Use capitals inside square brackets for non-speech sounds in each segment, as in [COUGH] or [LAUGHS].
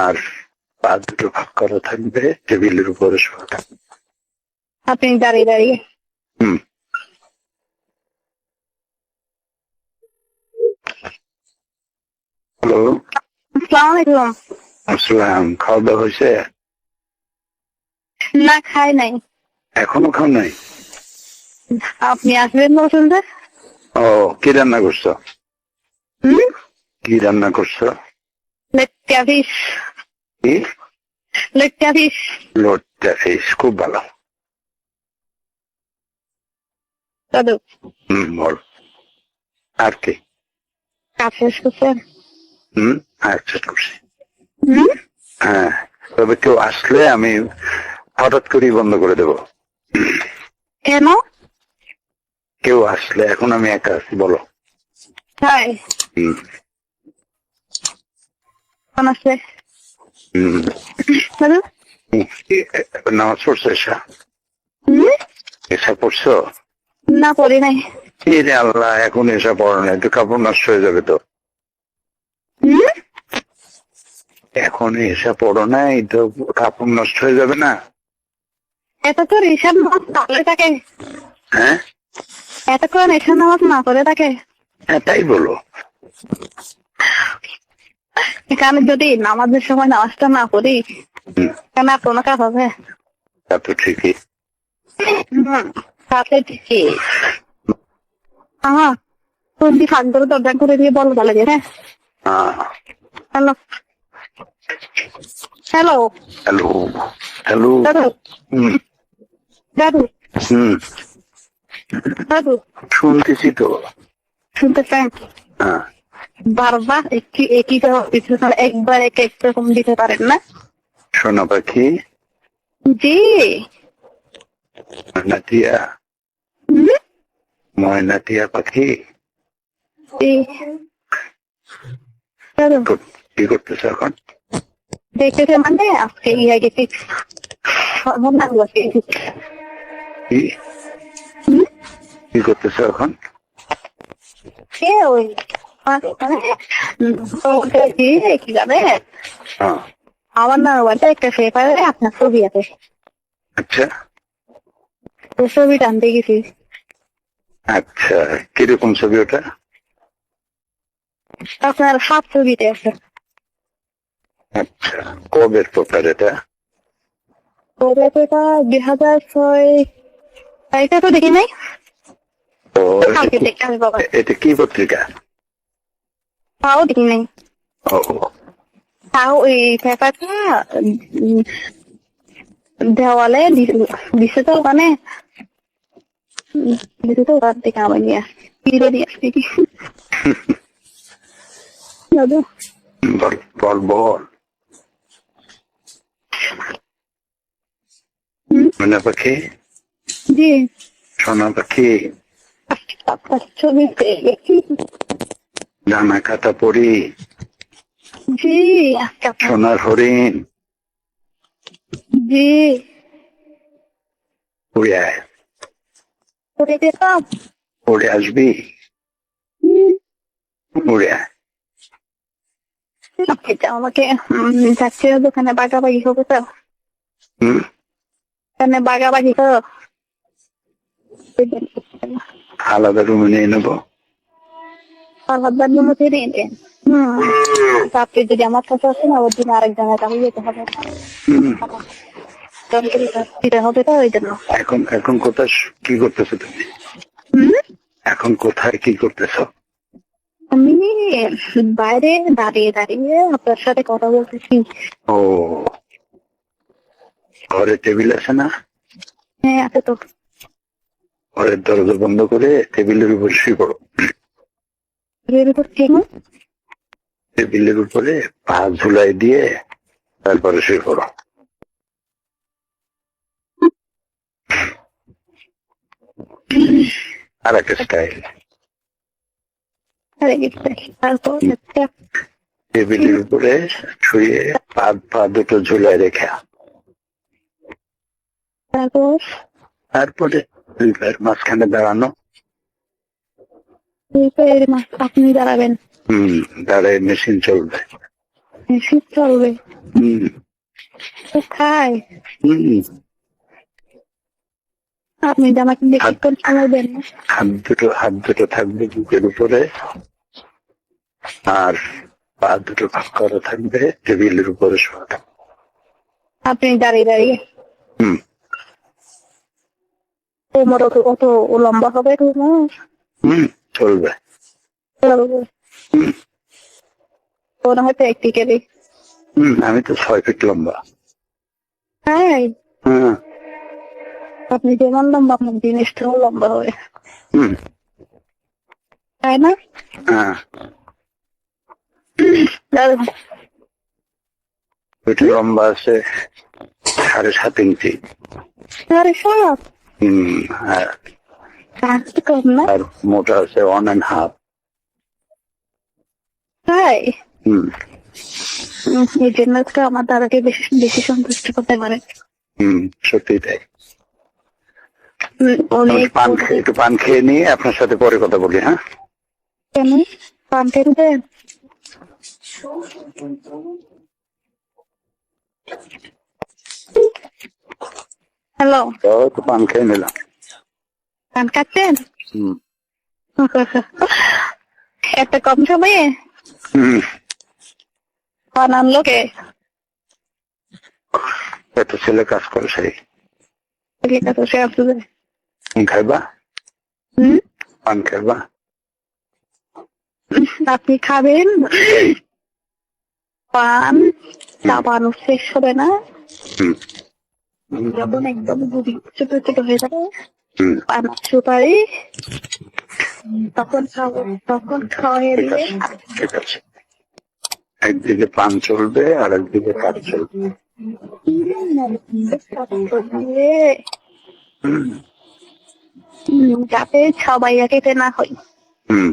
আর পা দুটো ভাগ করা থাকবে টেবিলের উপরে শোয়া থাকবে। আপনি দাঁড়িয়ে দাঁড়িয়ে। হুম। হ্যালো। আসসালামু আসসালাম খাওয়া দাওয়া হয়েছে? না খাই নাই। এখনও খাও নাই? আপনি আসবেন বলছেন ও কি রান্না করছ? কি রান্না করছ? লেটকা লোটটা খুব ভালো। দাদু। হুম বল। আর কি? কাজ শেষ করছেন হুম আচ্ছা করছি হ্যাঁ তবে কেউ আসলে আমি হঠাৎ করেই বন্ধ করে দেব। কেন? কেউ আসলে এখন আমি একা আছি বলো। তাই? হুম। কোন আছে নামাজ পড়ছো এসা। এসা পড়ছো? না পড়ি নাই। এই রে আল্লাহ এখন এসা পড়ো না একটু কাপড় নষ্ট হয়ে যাবে তো। এখন এসা পড়ো না এই তো কাপড় নষ্ট হয়ে যাবে না। এত তো রেশন নামাজ না থাকে। হ্যাঁ? এত করে রেশন নামাজ না করে থাকে। হ্যাঁ তাই বলো। এখানে যদি নামাজের সময় নামাজটা না করি কেন আর কোনো কাজ হবে? তা তো ঠিকই। তাতে ঠিকই। হ্যাঁ তুমি ফাঁক ধরে দরজা করে দিয়ে বলো যে হ্যাঁ? হ্যাঁ। হ্যালো। হ্যালো। হ্যালো। হ্যালো। দাদু। হুম। দাদু। হুম। দাদু। শুনতেছি তো। শুনতে চান হ্যাঁ। বারবার একটি একই একবার এক এক রকম দিতে পারেন না? সোনা পাখি। জি। ময়নাটিয়া ময়নাটিয়া পাখি। কি করতেছে এখন? দেখতেছে মানে আজকে ইয়ে গেছি সর্বনাশ কি করতেছে এখন? সে ওই কি কি যাবে আমার না বাড়িতে একটা পেপারে আপনার ছবি আছে। আচ্ছা ছবি টানতে গেছি আচ্ছা কীরকম ছবি ওটা? আপনার হাত ছবিতে আছে আচ্ছা কবের পেপার এটা কবে পেপার দুই হাজার ছয় তারিখটা তো দেখি নাই। এটা কি পত্রিকা? তাও দেখি নাই ও তাও ওই পেপারটা উম, দেওয়ালে দিছে- দিছে তো ওখানে উম, দিছে তো ওখান থেকে আমার নিয়ে ফিরে দিয়ে আসছি দাদু বল বল বল জামা কাটা পরি জি সোনার হরিণ। জি। উড়ে আয়। উড়ে আসবি? উড়ে আয়। আমাকে উম, যাচ্ছে দোকানে বাগাবাগি হবে তো হুম? ওখানে বাগাবাগি তো আলাদা রুমে নিয়ে নেব। আলাদার মধ্যে নিয়ে দেন। হুম। তা আপনি যদি আমার কাছে আসেন ওর দিন আরেক জায়গায় তাহলে যেতে হবে। হবে তো ওই জন্য। এখন এখন কোথায় কি করতেছো তুমি? এখন কোথায় কি করতেছো? আমি বাইরে দাঁড়িয়ে দাঁড়িয়ে আপনার সাথে কথা বলতেছি। ও। ঘরে টেবিল আছে না? হ্যাঁ আছে তো। ঘরের দরজা বন্ধ করে টেবিলের উপর শুয়ে পড়ো। টেবিলের উপরে পা ঝুলাই দিয়ে তারপরে শুয়ে পড়ো। আর একটা স্টাইল টেবিলের উপরে শুয়ে পা পা দুটো ঝুলাই রেখে তারপর মাঝখানে দাঁড়ানো। আপনি দাঁড়াবেন। হম দাঁড়ায় মেশিন চলবে। বেশি চলবে? হুম। খায় হুম। আপনি আমাকে বেশিক্ষণ সময় হাত দুটো হাত দুটো থাকবে বুকের উপরে। আর পা দুটো ভাগ করা থাকবে টেবিলের উপরে শোয়া থাকবে। আপনি দাঁড়িয়ে দাঁড়িয়ে। হুম। অত অত লম্বা হবে তোমার হুম। চলবে। মনে হয় প্র্যাকটিক্যালি হুম আমি তো ছয় ফিট লম্বা। হ্যাঁ হ্যাঁ। আপনি যেমন লম্বা আপনার জিনিসটাও লম্বা হবে হুম। তাই না? হ্যাঁ। লম্বা আছে সাড়ে সাত ইঞ্চি আরে সাত? হুম আর না আর মোটা আছে ওয়ান অ্যান্ড হাফ তাই? হুম। এই জন্য তো আমার দাদাকে বেশি বেশি সন্তুষ্ট করতে পারে। হুম সত্যি তাই। পান খেয়ে একটু পান খেয়ে নিয়ে আপনার সাথে পরে কথা বলি হ্যাঁ? কেন? পান খেতে? হ্যালো। তো একটু পান খেয়ে নিলাম। খাচ্ছেন হুম। একটা কম সময়ে? পান আনলো কে? একটা ছেলে কাজ করে সেই খাইবা? পান খাইবা? আপনি খাবেন? পান? চা পান শেষ হবে না। যখন একদম ছোট ছোট হয়ে যাবে সুপারি তখন তখন খাওয়াই ঠিক দিলে ঠিক আছে। একদিকে পান চলবে আর একদিকে কাজ চলবে। যাতে সবাই খেতে না হয়। হুম।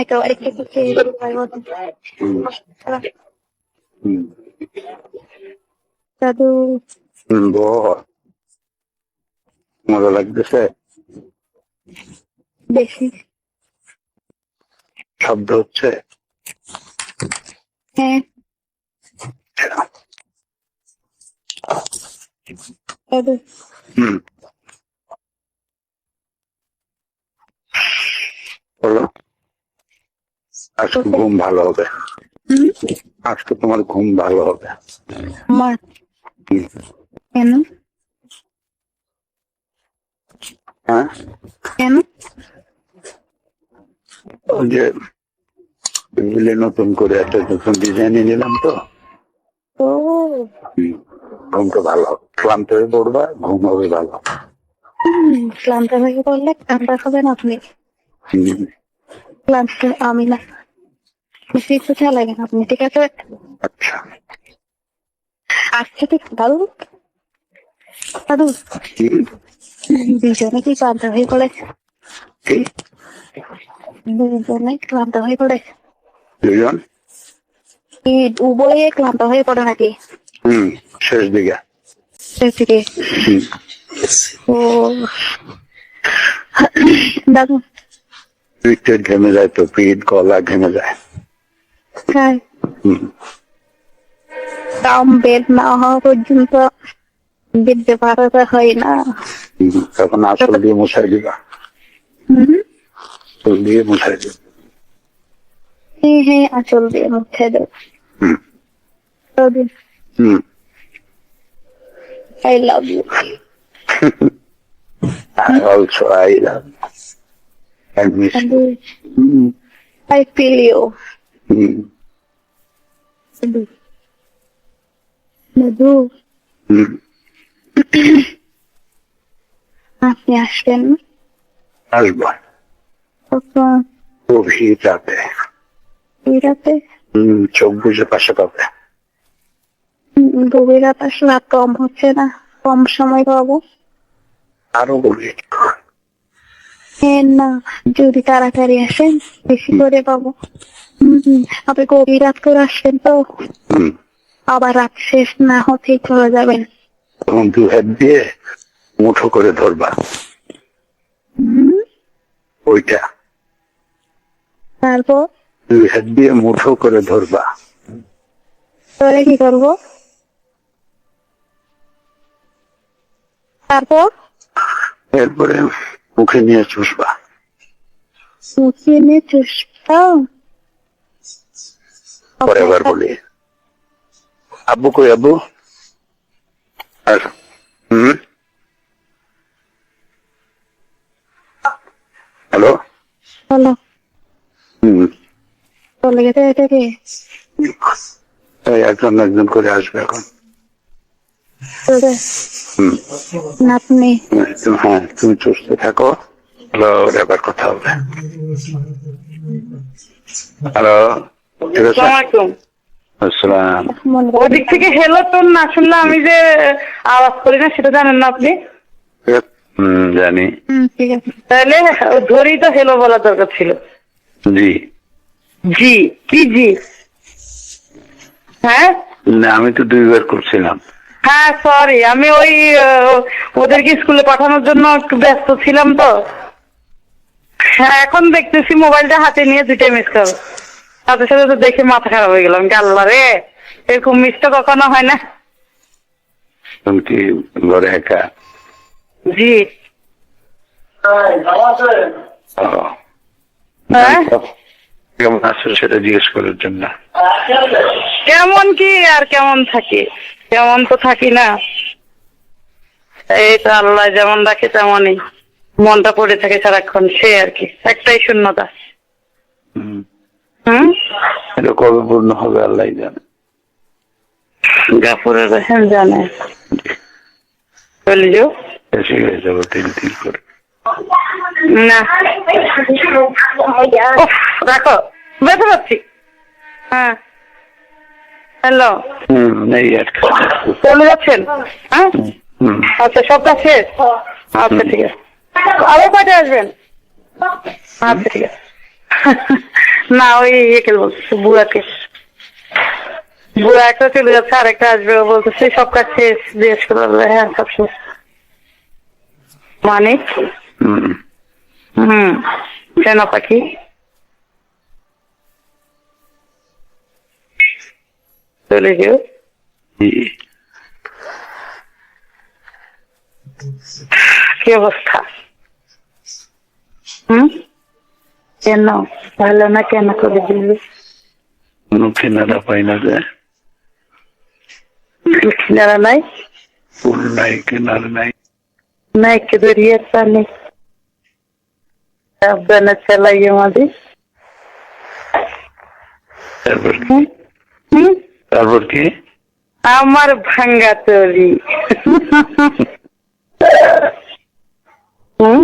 একেবারে খেতে খেয়ে দাদু। বল। মজা লাগতেছে? বেশি। শব্দ হচ্ছে? হ্যাঁ। হুম। বলো। আজকে ঘুম ভালো হবে? আজকে তোমার ঘুম ভালো হবে। আমার কেন হ্যাঁ কেন? যে টেবিলে নতুন করে একটা নতুন ডিজাইনে নিলাম তো। ঘুমটা ভালো ক্লান্ত হয়ে পড়বা ঘুম হবে ভালো। ক্লান্ত হয়ে পড়লে ক্লান্ত হবেন আপনি? ক্লান্ত আমি না। বেশি কিছু লাগে না আপনি ঠিক আছে? আচ্ছা। আজকে ঠিক হুম, দুজনে কি ক্লান্ত হয়ে পড়েছে কি? দুজনে ক্লান্ত হয়ে পড়েছে দুজন? কি উভয়ে ক্লান্ত হয়ে পড়ে নাকি? হুম শেষ দিকে। শেষ দিকে? ও। দাদু? ঘেমে যায় তো পিঠ গলা ঘেমে যায়। হ্যাঁ। হুম, কাম বেদ না হওয়া পর্যন্ত বিদ্যে পারাতে হয় না। তখন আসল দিয়ে মশাই দিবা। হুম? আসল দিয়ে মশাই দিবা। হ্যাঁ হ্যাঁ আসল দিয়ে মুছে দেব। হুম। I love you I also I love I miss you. I feel you হুম, দাদু দাদু হুম, আপনি আসবেন? আসব। তখন গভীর রাতে এই রাতে চোখ বুঝে পাশে পাবে। গভীর রাত আসলে আর কম হচ্ছে না। কম সময় পাবো। আরও গভীর। হ্যাঁ না যদি তাড়াতাড়ি আসেন বেশি করে পাবো। হুম, হুম, আপনি গভীর রাত করে আসবেন তো? আবার রাত শেষ না হতেই চলে যাবেন তখন দু হাত দিয়ে মুঠো করে ধরবা। ওইটা। তারপর? দুই হাত দিয়ে মুঠো করে ধরবা। তাহলে কি করব? তারপর? এরপরে মুখে নিয়ে চুষবা। মুখিয়ে নিয়ে চুষতাম পরে আবার বলি। আব্বু কই আব্বু? চলে গেছে এটা কি এই একজন একজন করে আসবে এখন। তুমি হ্যাঁ তুমি চুষতে থাকো। হ্যালো কথা হবে। হ্যালো। ঠিক আছে আসসালামাইকুম আসসালাম। ওদিক থেকে হেলো তো না শুনলে আমি যে আওয়াজ করি না সেটা জানেন না আপনি? হুম জানি। হুম ঠিক আছে। তাহলে ধরেই তো হেলো বলা দরকার ছিল। জি। জি কি জি? হ্যাঁ? না আমি তো দুইবার করছিলাম। হ্যাঁ সরি আমি ওই ওদেরকে স্কুলে পাঠানোর জন্য একটু ব্যস্ত ছিলাম তো। হ্যাঁ এখন দেখতেছি মোবাইলটা হাতে নিয়ে দুইটাই মিস করো। সাথে সাথে তো দেখে মাথা খারাপ হয়ে গেলাম। আল্লাহ রে এরকম মিস তো কখনো হয় না। কি ঘরে একা? জি। হ্যাঁ? কেমন আছো সেটা জিজ্ঞেস করার জন্য। কেমন কি আর কেমন থাকি? কেমন তো থাকি না। এই তো আল্লাহ যেমন রাখে তেমনই। মনটা পড়ে থাকে সারাক্ষণ সে আর কি। একটাই শূন্যতা। এটা কবে পূর্ণ হবে আল্লাহ জানে। গাফুরের রহেম জানে। চলে যাও এসে হয়ে যাব তিল তিল করে। না। রাখো বেঁচে পাচ্ছি হ্যাঁ। হ্যালো। হুম এই আর কি। চলে যাচ্ছেন? হ্যাঁ? আচ্ছা সব কাজ শেষ? আচ্ছা ঠিক আছে। আবার কয়টা আসবেন? আচ্ছা ঠিক আছে। না ওই ইয়েকে বলতেছে বুড়াকে। বুড়া একটা চলে যাচ্ছে আর একটা আসবে ও বলতেছে সব কাজ শেষ জিজ্ঞেস করে হ্যাঁ সব শেষ। মানে? হুম। কেন পাখি? চলে জি। কি অবস্থা? হুম? কেন ভালো না কেন করে দিলি কোনো কেনারা পাই না যে। নাই? ফুল নাই কেনার নাই। নাই কে ধরিয়ে পানি সাবধানে চালাই আমাদের তারপর কি? তারপর কি? আমার ভাঙ্গা তরি। হুম?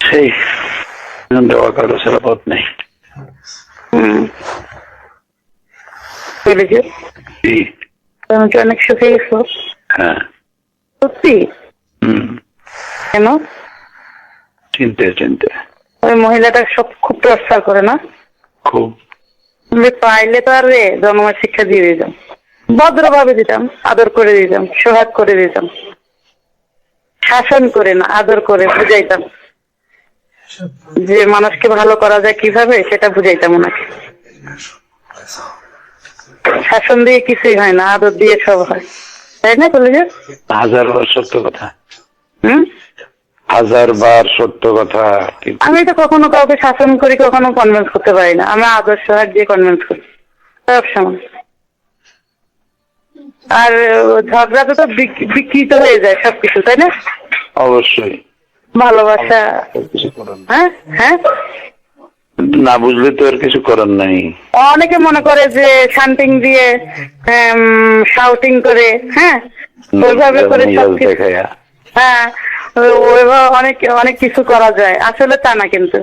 সেই দেওয়া কারও ছাড়া পথ নেই। তুমি কি অনেক সুখে গেছো হ্যাঁ সত্যি হুম কেন চিনতে চিনতে ওই মহিলাটা সব খুব টর্চার করে না খুব তুমি পাইলে তো আর রে জন্মের শিক্ষা দিয়ে দিতাম ভদ্রভাবে দিতাম আদর করে দিতাম সোহাগ করে দিতাম শাসন করে না আদর করে বুঝাইতাম যে মানুষকে ভালো করা যায় কীভাবে সেটা বুঝাইতাম ওনাকে। শাসন দিয়ে কিছুই হয় না আদর দিয়ে সব হয়। তাই না বলে যে হাজার বার সত্য কথা। হুম? হাজার বার সত্য কথা আমি তো কখনো কাউকে শাসন করি কখনো কনভিন্স করতে পারি না। আমি আদর্শ হাত দিয়ে কনভিন্স করি। সব সময় আর ঝগড়াতে তো বিক- বিকৃত হয়ে যায় সবকিছু তাই না? অবশ্যই। ভালোবাসা। হ্যাঁ? হ্যাঁ? না বুঝলে তো আর কিছু করার নাই। অনেকে মনে করে যে শান্তিং দিয়ে শাউটিং করে হ্যাঁ? ওইভাবে করে হ্যাঁ ওইভাবে অনেক অনেক কিছু করা যায়। আসলে তা না কিন্তু।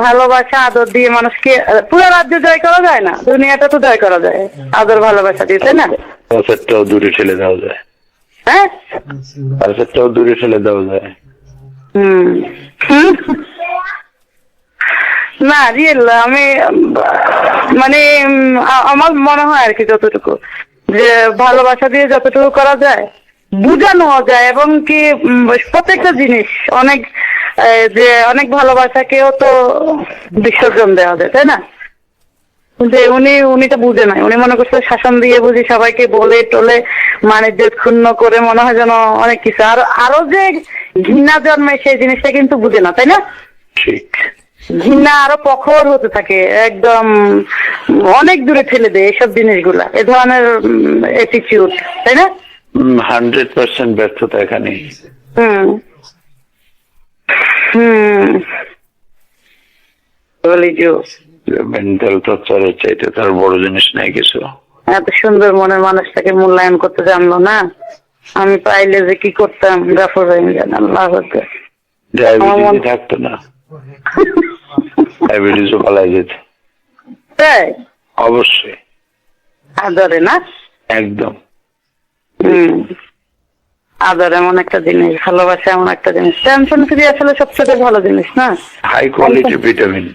ভালোবাসা আদর দিয়ে মানুষকে পুরো রাজ্য জয় করা যায় না দুনিয়াটা তো জয় করা যায়। আদর ভালোবাসা দিয়ে তাই না? দূরে ঠেলে দেওয়া যায়। হ্যাঁ? দূরে ঠেলে দেওয়া যায়। হুম। না রিয়েল আমি মানে আমার মনে হয় আর কি যতটুকু, যে ভালোবাসা দিয়ে যতটুকু করা যায়, বুঝানো যায় এবং কি প্রত্যেকটা জিনিস, অনেক যে অনেক ভালোবাসাকেও তো বিসর্জন দেওয়া যায়, তাই না কিন্তু উনি উনি তো বুঝে নাই। উনি মনে করছে শাসন দিয়ে বুঝি সবাইকে বলে টলে মানে ক্ষুণ্ণ করে মনে হয় যেন অনেক কিছু। আর আরও যে ঘৃণা জন্মে সেই জিনিসটা কিন্তু বুঝে না তাই না? ঠিক। ঘৃণা আরও প্রখর হতে থাকে একদম অনেক দূরে ঠেলে দেয় এসব জিনিসগুলা এ ধরনের অ্যাটিচিউড তাই না? হান্ড্রেড পার্সেন্ট ব্যর্থতা এখানে। হুম। হুম। বলি যে মেন্টাল টর্চারের চাইতে তার বড় জিনিস নাই কিছু। এত সুন্দর মনের মানুষটাকে মূল্যায়ন করতে জানলো না? আমি পাইলে যে কি করতাম গাফর হয়ে যান আল্লাহ। ডায়াবেটিস থাকতো না। [LAUGHS] ডায়াবেটিসও পালাই যেত। তাই? অবশ্যই। আদরে না? একদম। হুম। আদর এমন একটা জিনিস ভালোবাসা এমন একটা জিনিস। টেনশন ফ্রি আসলে সবচেয়ে ভালো জিনিস না? High quality vitamin